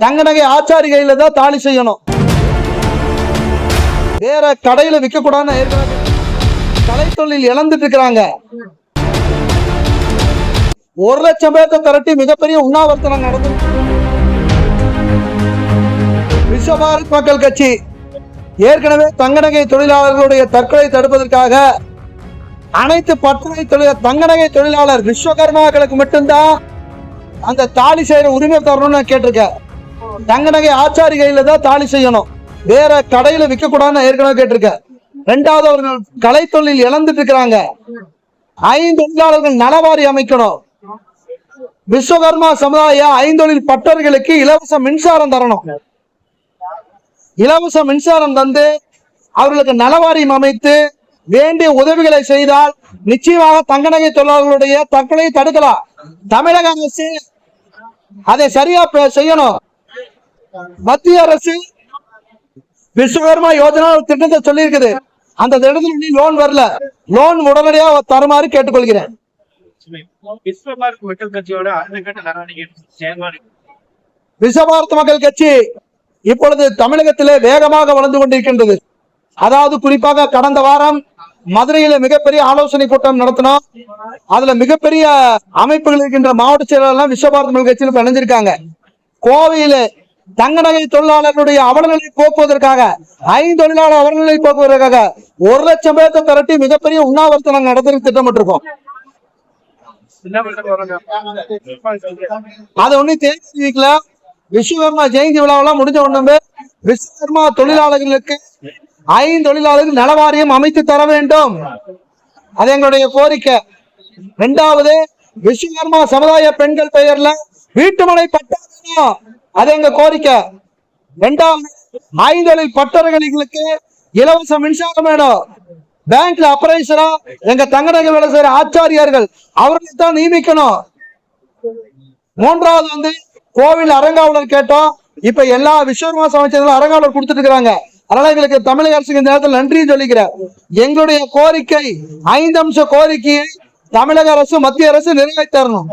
தங்க நகை ஆச்சாரி கையில தான் தாலி செய்யணும். வேற கடையில விற்க கூடாதுன்னு ஏற்கனவே கலைத்தொழில் இழந்துட்டு இருக்கிறாங்க. ஒரு லட்சம் பேர்த்த திரட்டி மிகப்பெரிய உண்ணாவர்த்தனம் நடந்து விஸ்வபாரத் மக்கள் கட்சி ஏற்கனவே தங்க நகை தொழிலாளர்களுடைய தற்கொலை தடுப்பதற்காக அனைத்து பட்டறை தொழில் தங்க நகை தொழிலாளர் விஸ்வகர்மாக்களுக்கு மட்டும்தான் அந்த தாலி செய்யற உரிமை தரணும்னு கேட்டிருக்கேன். தங்க நகை ஆச்சாரி கையில தான் தாலி செய்யணும். வேற கடையில விற்க கூடாதுன்னு ஏற்கனவே கேட்டிருக்க ரெண்டாவது அவர்கள் தொழில் இழந்துட்டு இருக்கிறாங்க. ஐந்து தொழிலாளர்கள் நலவாரி அமைக்கணும். விஸ்வகர்மா சமுதாய ஐந்தொழில் பட்டர்களுக்கு இலவச மின்சாரம் தரணும். இலவச மின்சாரம் தந்து அவர்களுக்கு நலவாரியம் அமைத்து வேண்டிய உதவிகளை செய்தால் நிச்சயமாக தங்க நகை தொழிலாளர்களுடைய தற்கொலையை தடுக்கலாம். தமிழக அரசு அதை சரியா செய்யணும். மத்திய அரசு விஸ்வகர்மா யோஜனா திட்டத்தை சொல்லி இருக்குது அந்த திட்டத்தில் லோன் வரல. லோன் உடனடியாக தருமாறு கேட்டுக்கொள்கிறேன். விஸ்வபாரத் மக்கள் கட்சி இப்பொழுது தமிழகத்திலே வேகமாக வளர்ந்து கொண்டிருக்கின்றது. அதாவது குறிப்பாக கடந்த வாரம் மதுரையில மிகப்பெரிய ஆலோசனை கூட்டம் நடத்தினோம். அதுல மிகப்பெரிய அமைப்புகள் இருக்கின்ற மாவட்ட செயலாளர்லாம் விஸ்வபாரத் மக்கள் கட்சியில் இணைஞ்சிருக்காங்க. கோவையில தங்க நகை தொழிலாளர்களுடைய அவலநிலை போக்குவதற்காக ஐந்து தொழிலாளர் அவலநிலை போக்குவதற்காக ஒரு லட்சம் பேர்த்த திரட்டி மிகப்பெரிய உண்ணாவிரத்தை நாங்கள் நடத்த திட்டமிட்டிருக்கோம். அது ஒண்ணு போறாங்க அதை தெரிவிக்கல விஸ்வகர்மா ஜெயந்தி விழாவெல்லாம் முடிஞ்ச உடனே விஸ்வகர்மா தொழிலாளர்களுக்கு ஐந்து தொழிலாளர்கள் நலவாரியம் அமைத்து தர வேண்டும். அது எங்களுடைய கோரிக்கை. இரண்டாவது விஸ்வகர்மா சமுதாய பெண்கள் பெயர்ல வீட்டுமனை பட்டா அது எங்க கோரிக்கை. ரெண்டாவது ஐந்தொழில் பட்டர்களுக்கு இலவச மின்சாரம் வேணும் பேங்க்ல அப்ரைசரா எங்க தங்கநகை வேலை செய்யற ஆச்சாரியார்கள் அவர்களை தான் நியமிக்கணும். மூன்றாவது வந்து கோவில் அரங்காவலர் கேட்டோம். இப்ப எல்லா விஸ்வகர்மா சமைச்சர்களும் அரங்காவலர் கொடுத்துட்டு இருக்காங்க அதனால எங்களுக்கு தமிழக அரசுக்கு இந்த நேரத்தில் நன்றியும் சொல்லிக்கிறேன். எங்களுடைய கோரிக்கை ஐந்து அம்ச கோரிக்கையை தமிழக அரசு மத்திய அரசு நிறைவேற்றணும்